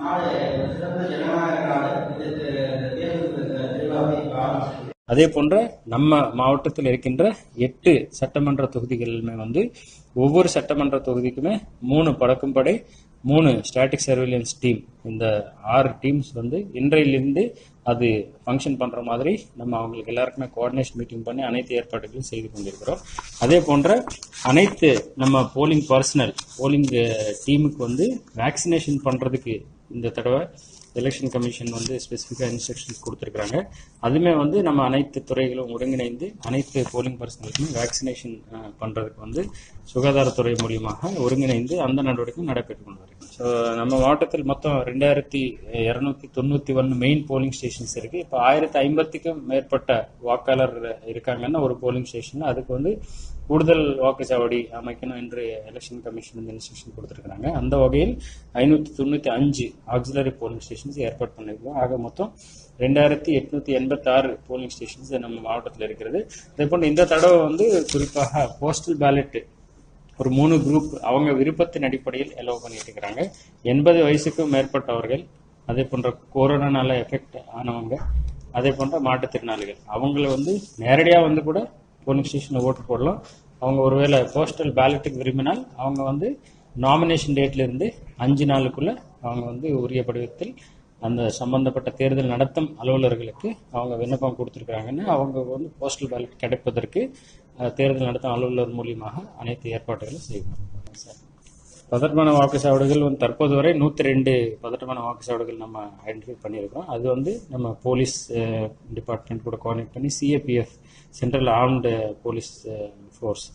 nói về அதே போன்ற நம்ம மாவட்டத்தில் இருக்கின்ற எட்டு சட்டமன்ற தொகுதிகளுமே வந்து ஒவ்வொரு சட்டமன்ற தொகுதிக்குமே மூணு பறக்கும் படை மூணு ஸ்டாட்டிக் சர்வேலன்ஸ் டீம் இந்த ஆறு டீம்ஸ் வந்து இன்றையிலிருந்து அது ஃபங்க்ஷன் பண்ணுற மாதிரி நம்ம அவங்களுக்கு எல்லாருக்குமே கோஆர்டினேஷன் மீட்டிங் பண்ணி அனைத்து ஏற்பாடுகளும் செய்து கொண்டிருக்கிறோம். அதே போன்ற அனைத்து நம்ம போலிங் பர்சனல் போலிங் டீமுக்கு வந்து வேக்சினேஷன் பண்ணுறதுக்கு இந்த தடவை எலெக்ஷன் கமிஷன் வந்து ஸ்பெசிஃபிக்காக இன்ஸ்ட்ரக்ஷன்ஸ் கொடுத்துருக்குறாங்க. அதுவுமே வந்து நம்ம அனைத்து துறைகளும் ஒருங்கிணைந்து அனைத்து போலிங் பர்சனலுக்குமே வேக்சினேஷன் பண்ணுறதுக்கு வந்து சுகாதாரத்துறை மூலியமாக ஒருங்கிணைந்து அந்த நடவடிக்கை நடைபெற்று கொண்டு வருகிறது. ஸோ நம்ம மாவட்டத்தில் மொத்தம் ரெண்டாயிரத்தி இரநூத்தி தொண்ணூற்றி ஒன்று மெயின் போலிங் ஸ்டேஷன்ஸ் இருக்குது இப்போ ஆயிரத்தி ஐம்பத்துக்கும் மேற்பட்ட வாக்காளர் இருக்காங்கன்னா ஒரு போலிங் ஸ்டேஷன் அதுக்கு வந்து கூடுதல் வாக்குச்சாவடி அமைக்கணும் என்று எலெக்ஷன் கமிஷன் வந்து இன்ஸ்ட்ரக்ஷன் கொடுத்துருக்குறாங்க. அந்த வகையில் ஐநூற்றி தொண்ணூற்றி அஞ்சு ஆக்சிலரி போலிங் ஸ்டேஷன்ஸ் ஏற்பாடு பண்ணிருக்கோம் ஆக மொத்தம் ரெண்டாயிரத்தி எட்நூத்தி எண்பத்தி ஆறு போலிங் ஸ்டேஷன்ஸ் நம்ம மாவட்டத்தில் இருக்கிறது. அதே போன்று இந்த தடவை வந்து குறிப்பாக போஸ்டல் பேலட் ஒரு மூணு குரூப் அவங்க விருப்பத்தின் அடிப்படையில் எலோவ் பண்ணிட்டு இருக்கிறாங்க. எண்பது வயசுக்கும் மேற்பட்டவர்கள் அதே போன்ற கொரோனானால எஃபெக்ட் ஆனவங்க அதே போன்ற மாற்றுத்திறனாளிகள் அவங்கள வந்து நேரடியாக வந்து கூட போலிங் ஸ்டேஷனில் ஓட்டு போடலாம். அவங்க ஒருவேளை போஸ்டல் பேலட்டுக்கு விரும்பினால் அவங்க வந்து நாமினேஷன் டேட்ல இருந்து அஞ்சு நாளுக்குள்ள அவங்க வந்து உரிய படிவத்தில் அந்த சம்பந்தப்பட்ட தேர்தல் நடத்தும் அலுவலர்களுக்கு அவங்க விண்ணப்பம் கொடுத்துருக்காங்கன்னு அவங்க வந்து போஸ்டல் பேலட் கிடைப்பதற்கு தேர்தல் நடத்தும் அலுவலர் மூலியமாக அனைத்து ஏற்பாடுகளும் செய்வாங்க சார். பதட்டமான வாக்குச்சாவடிகள் வந்து தற்போது வரை நூற்றி ரெண்டு பதட்டமான வாக்குச்சாவடிகள் நம்ம ஐடென்டிஃபை பண்ணியிருக்கோம். அது வந்து நம்ம போலீஸ் டிபார்ட்மெண்ட் கூட கோஆர்டினேட் பண்ணி CAPF central armed police force